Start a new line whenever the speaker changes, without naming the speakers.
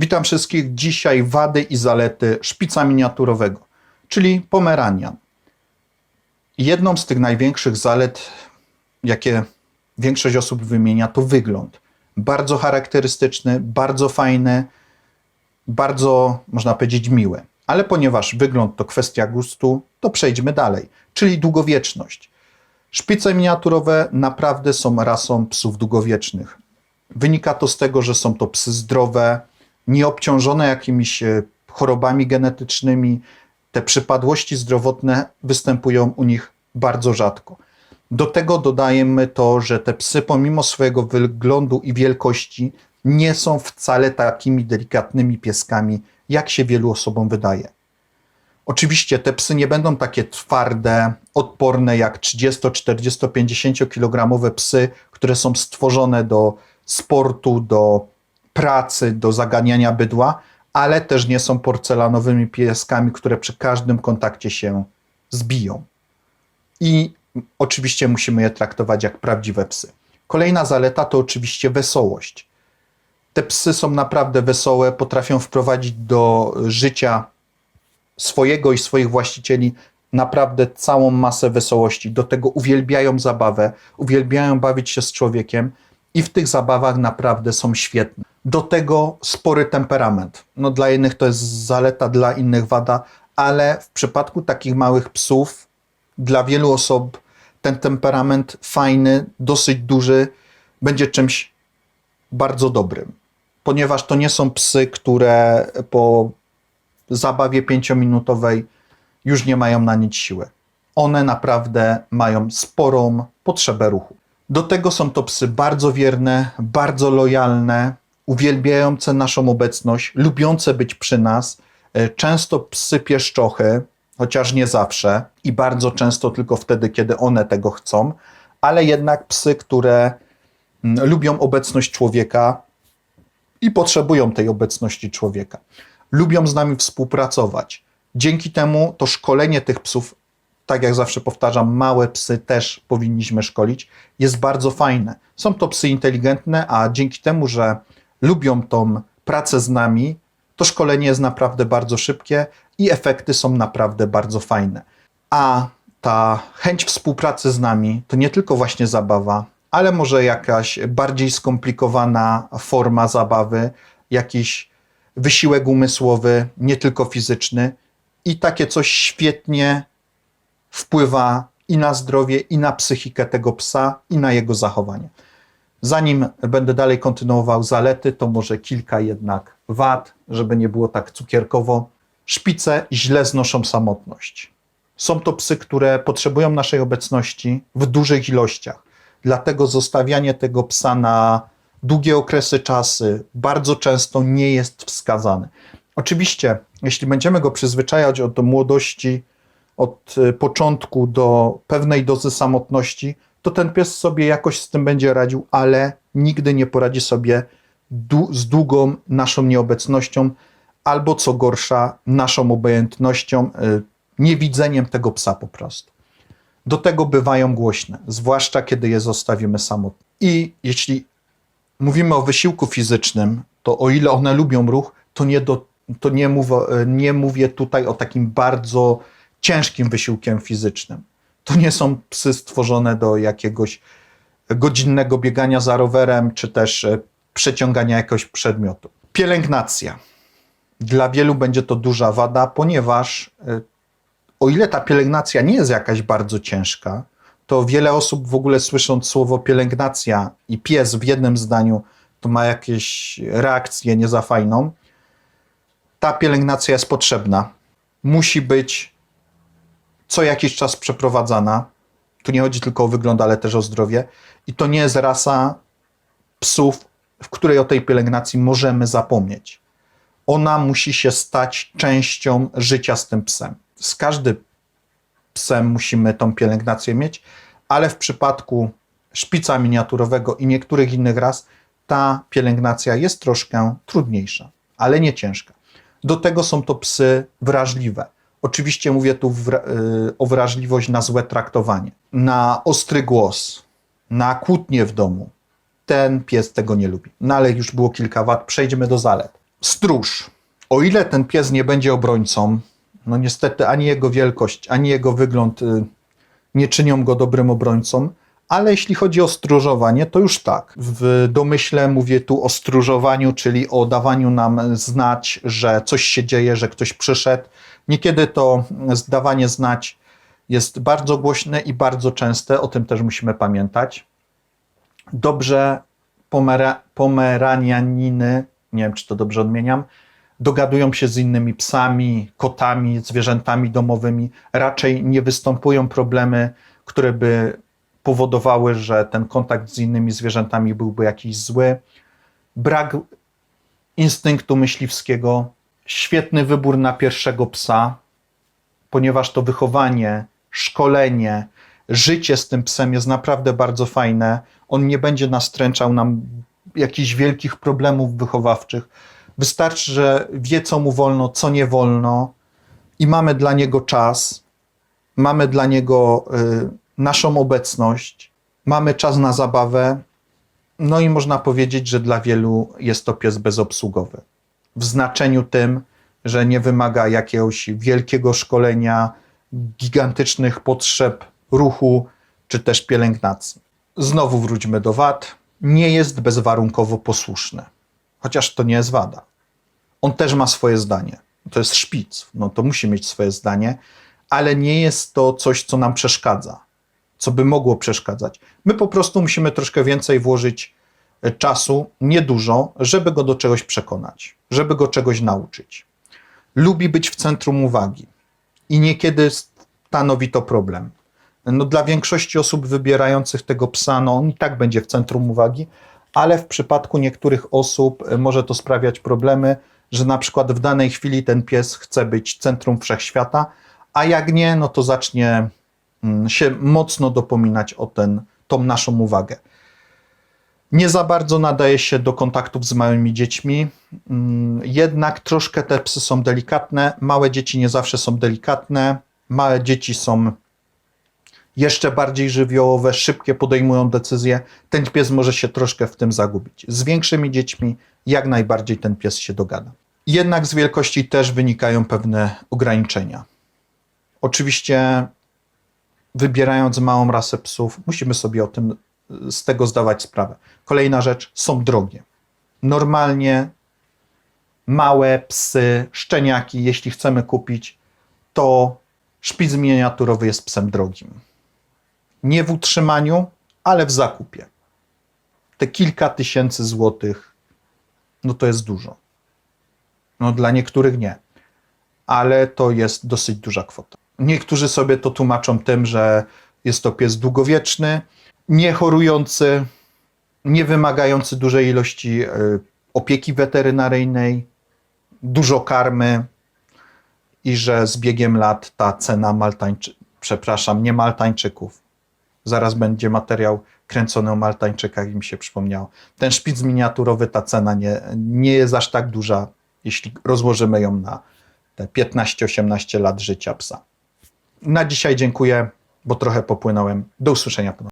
Witam wszystkich. Dzisiaj wady i zalety szpica miniaturowego, czyli Pomeranian. Jedną z tych największych zalet, jakie większość osób wymienia, to wygląd. Bardzo charakterystyczny, bardzo fajny, bardzo, można powiedzieć, miły. Ale ponieważ wygląd to kwestia gustu, to przejdźmy dalej, czyli długowieczność. Szpice miniaturowe naprawdę są rasą psów długowiecznych. Wynika to z tego, że są to psy zdrowe, nieobciążone jakimiś e, chorobami genetycznymi. Te przypadłości zdrowotne występują u nich bardzo rzadko. Do tego dodajemy to, że te psy, pomimo swojego wyglądu i wielkości, nie są wcale takimi delikatnymi pieskami, jak się wielu osobom wydaje. Oczywiście te psy nie będą takie twarde, odporne jak 30, 40, 50 kilogramowe psy, które są stworzone do sportu, do pracy, do zaganiania bydła, ale też nie są porcelanowymi pieskami, które przy każdym kontakcie się zbiją. I oczywiście musimy je traktować jak prawdziwe psy. Kolejna zaleta to oczywiście wesołość. Te psy są naprawdę wesołe, potrafią wprowadzić do życia swojego i swoich właścicieli naprawdę całą masę wesołości. Do tego uwielbiają zabawę, uwielbiają bawić się z człowiekiem i w tych zabawach naprawdę są świetne. Do tego spory temperament. No dla jednych to jest zaleta, dla innych wada, ale w przypadku takich małych psów dla wielu osób ten temperament fajny, dosyć duży będzie czymś bardzo dobrym. Ponieważ to nie są psy, które po zabawie pięciominutowej już nie mają na nic siły. One naprawdę mają sporą potrzebę ruchu. Do tego są to psy bardzo wierne, bardzo lojalne, uwielbiające naszą obecność, lubiące być przy nas. E, Często psy pieszczochy, chociaż nie zawsze i bardzo często tylko wtedy, kiedy one tego chcą, ale jednak psy, które mm, lubią obecność człowieka i potrzebują tej obecności człowieka. Lubią z nami współpracować. Dzięki temu to szkolenie tych psów, tak jak zawsze powtarzam, małe psy też powinniśmy szkolić, jest bardzo fajne. Są to psy inteligentne, a dzięki temu, że lubią tą pracę z nami, to szkolenie jest naprawdę bardzo szybkie i efekty są naprawdę bardzo fajne. A ta chęć współpracy z nami to nie tylko właśnie zabawa, ale może jakaś bardziej skomplikowana forma zabawy, jakiś wysiłek umysłowy, nie tylko fizyczny. I takie coś świetnie wpływa i na zdrowie, i na psychikę tego psa, i na jego zachowanie. Zanim będę dalej kontynuował zalety, to może kilka jednak wad, żeby nie było tak cukierkowo. Szpice źle znoszą samotność. Są to psy, które potrzebują naszej obecności w dużych ilościach. Dlatego zostawianie tego psa na długie okresy czasy bardzo często nie jest wskazane. Oczywiście, jeśli będziemy go przyzwyczajać od młodości, od y, początku do pewnej dozy samotności, to ten pies sobie jakoś z tym będzie radził, ale nigdy nie poradzi sobie z długą naszą nieobecnością, albo co gorsza, naszą obojętnością, y, niewidzeniem tego psa po prostu. Do tego bywają głośne, zwłaszcza kiedy je zostawimy samotne. I jeśli mówimy o wysiłku fizycznym, to o ile one lubią ruch, to nie, do, to nie, mówię, nie mówię tutaj o takim bardzo ciężkim wysiłkiem fizycznym. To nie są psy stworzone do jakiegoś godzinnego biegania za rowerem, czy też e, przeciągania jakiegoś przedmiotu. Pielęgnacja. Dla wielu będzie to duża wada, ponieważ e, o ile ta pielęgnacja nie jest jakaś bardzo ciężka, to wiele osób w ogóle słysząc słowo pielęgnacja i pies w jednym zdaniu, to ma jakieś reakcję nie za fajną. Ta pielęgnacja jest potrzebna. Musi być co jakiś czas przeprowadzana. Tu nie chodzi tylko o wygląd, ale też o zdrowie. I to nie jest rasa psów, w której o tej pielęgnacji możemy zapomnieć. Ona musi się stać częścią życia z tym psem. Z każdym psem musimy tą pielęgnację mieć, ale w przypadku szpica miniaturowego i niektórych innych ras ta pielęgnacja jest troszkę trudniejsza, ale nie ciężka. Do tego są to psy wrażliwe. Oczywiście mówię tu wra- y, o wrażliwość na złe traktowanie, na ostry głos, na kłótnie w domu. Ten pies tego nie lubi. No ale już było kilka wad, przejdźmy do zalet. Stróż. O ile ten pies nie będzie obrońcą, no niestety ani jego wielkość, ani jego wygląd y, nie czynią go dobrym obrońcą, ale jeśli chodzi o stróżowanie, to już tak. W domyśle mówię tu o stróżowaniu, czyli o dawaniu nam znać, że coś się dzieje, że ktoś przyszedł. Niekiedy to zdawanie znać jest bardzo głośne i bardzo częste, o tym też musimy pamiętać. Dobrze pomera, pomeranianiny, nie wiem czy to dobrze odmieniam, dogadują się z innymi psami, kotami, zwierzętami domowymi. Raczej nie występują problemy, które by powodowały, że ten kontakt z innymi zwierzętami byłby jakiś zły. Brak instynktu myśliwskiego, świetny wybór na pierwszego psa, ponieważ to wychowanie, szkolenie, życie z tym psem jest naprawdę bardzo fajne. On nie będzie nastręczał nam jakichś wielkich problemów wychowawczych. Wystarczy, że wie, co mu wolno, co nie wolno, i mamy dla niego czas, mamy dla niego y, naszą obecność, mamy czas na zabawę. No i można powiedzieć, że dla wielu jest to pies bezobsługowy. W znaczeniu tym, że nie wymaga jakiegoś wielkiego szkolenia, gigantycznych potrzeb ruchu czy też pielęgnacji. Znowu wróćmy do wad. Nie jest bezwarunkowo posłuszny, chociaż to nie jest wada. On też ma swoje zdanie. To jest szpic, no to musi mieć swoje zdanie, ale nie jest to coś, co nam przeszkadza, co by mogło przeszkadzać. My po prostu musimy troszkę więcej włożyć czasu, niedużo, żeby go do czegoś przekonać, żeby go czegoś nauczyć. Lubi być w centrum uwagi i niekiedy stanowi to problem. No, dla większości osób wybierających tego psa, no, on i tak będzie w centrum uwagi, ale w przypadku niektórych osób e, może to sprawiać problemy, że na przykład w danej chwili ten pies chce być centrum wszechświata, a jak nie, no to zacznie mm, się mocno dopominać o ten, tą naszą uwagę. Nie za bardzo nadaje się do kontaktów z małymi dziećmi, mm, jednak troszkę te psy są delikatne. Małe dzieci nie zawsze są delikatne. Małe dzieci są jeszcze bardziej żywiołowe, szybkie podejmują decyzje. Ten pies może się troszkę w tym zagubić. Z większymi dziećmi jak najbardziej ten pies się dogada. Jednak z wielkości też wynikają pewne ograniczenia. Oczywiście, wybierając małą rasę psów, musimy sobie o tym z tego zdawać sprawę. Kolejna rzecz, są drogie. Normalnie małe psy, szczeniaki, jeśli chcemy kupić, to szpic miniaturowy jest psem drogim. Nie w utrzymaniu, ale w zakupie. Te kilka tysięcy złotych, no to jest dużo. No dla niektórych nie, ale to jest dosyć duża kwota. Niektórzy sobie to tłumaczą tym, że jest to pies długowieczny, niechorujący, nie wymagający dużej ilości e, opieki weterynaryjnej, dużo karmy i że z biegiem lat ta cena Maltańczy, przepraszam, nie Maltańczyków. Zaraz będzie materiał kręcony o Maltańczykach i mi się przypomniało. Ten szpic miniaturowy, ta cena nie, nie jest aż tak duża, jeśli rozłożymy ją na te 15-18 lat życia psa. Na dzisiaj dziękuję, bo trochę popłynąłem. Do usłyszenia ponownie.